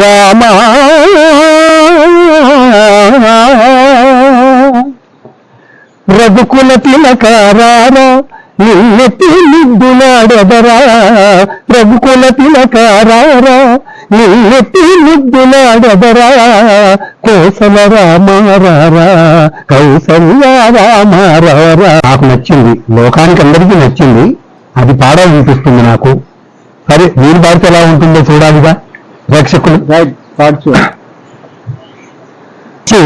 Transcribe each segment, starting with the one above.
రామ. రఘుకుల తిలకారారా నిన్నెత్తి నిద్దులాడెదరా రఘుకుల తిలకారారా నిన్నెత్తి నిద్దులాడెదరా కోసల రామారారా కౌసల్య రామారారా నాకు నచ్చింది లోకానికి అందరికీ నచ్చింది. అది పాడాలనిపిస్తుంది నాకు. సరే మీరు పాడితే ఎలా ఉంటుందో చూడాలిగా. ప్రేక్షకులు. వచ్చి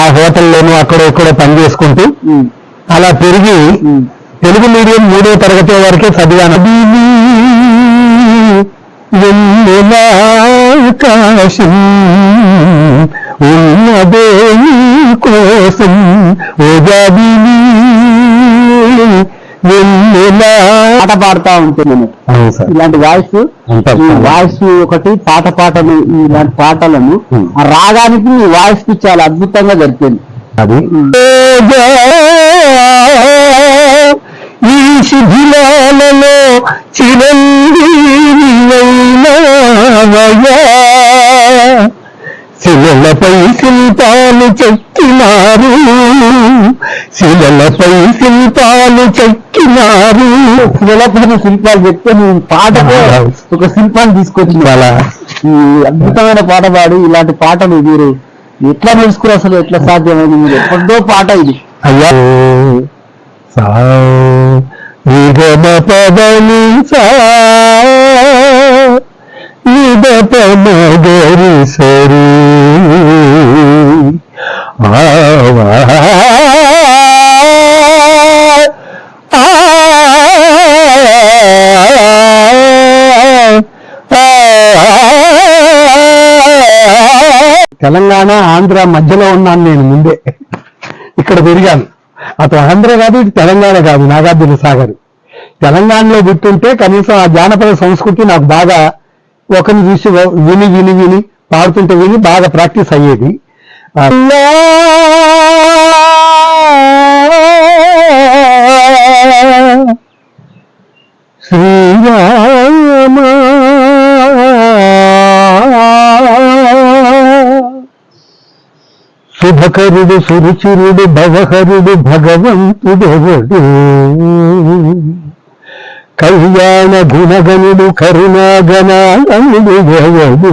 ఆ హోటల్లోనూ అక్కడ ఇక్కడ పని చేసుకుంటూ అలా పెరిగి తెలుగు మీడియం మూడో తరగతి వరకే చదివాను. ఆకాశం ఉన్నదే కోసం ఓజాబిని పాట పాడుతా ఉంటుంది ఇలాంటి వాయిస్ ఈ వాయిస్ ఒకటి పాట పాటలు ఇలాంటి పాటలను. ఆ రాగానికి ఈ వాయిస్కి చాలా అద్భుతంగా జరిపింది అది? ఈ శిథిలాలలో శిలలపై శిల్పాలు చెక్కినారు. శిలలపై శిల్పాలు చెక్కినారు శిలపైన శిల్పాలు చెప్తే నువ్వు పాటకు ఒక శిల్పాన్ని తీసుకొచ్చింది చాలా. ఈ అద్భుతమైన పాట పాడి ఇలాంటి పాటలు మీరు ఎట్లా నేర్చుకుని అసలు? ఎట్లా సాధ్యమైంది? మీరు ఎప్పుడో పాట ఇది. అయ్యా. నిగమ పదని మగరి సరి తెలంగాణ ఆంధ్ర మధ్యలో ఉన్నాను నేను ముందే. ఇక్కడ పెరిగాను అతను ఆంధ్ర కాదు ఇటు తెలంగాణ కాదు నాగార్జున సాగర్. తెలంగాణలో పుట్టుంటే కనీసం ఆ జానపద సంస్కృతి నాకు బాగా ఒకరిని చూసి విని విని విని పాడుతుంటే విని బాగా ప్రాక్టీస్ అయ్యేది. అల్లా శుభకరుడు సురుచిరుడు భవహరుడు భగవంతుడెవడు? కళ్యాణ గుణగణుడు కరుణాగణాగణుడు ఎవడు?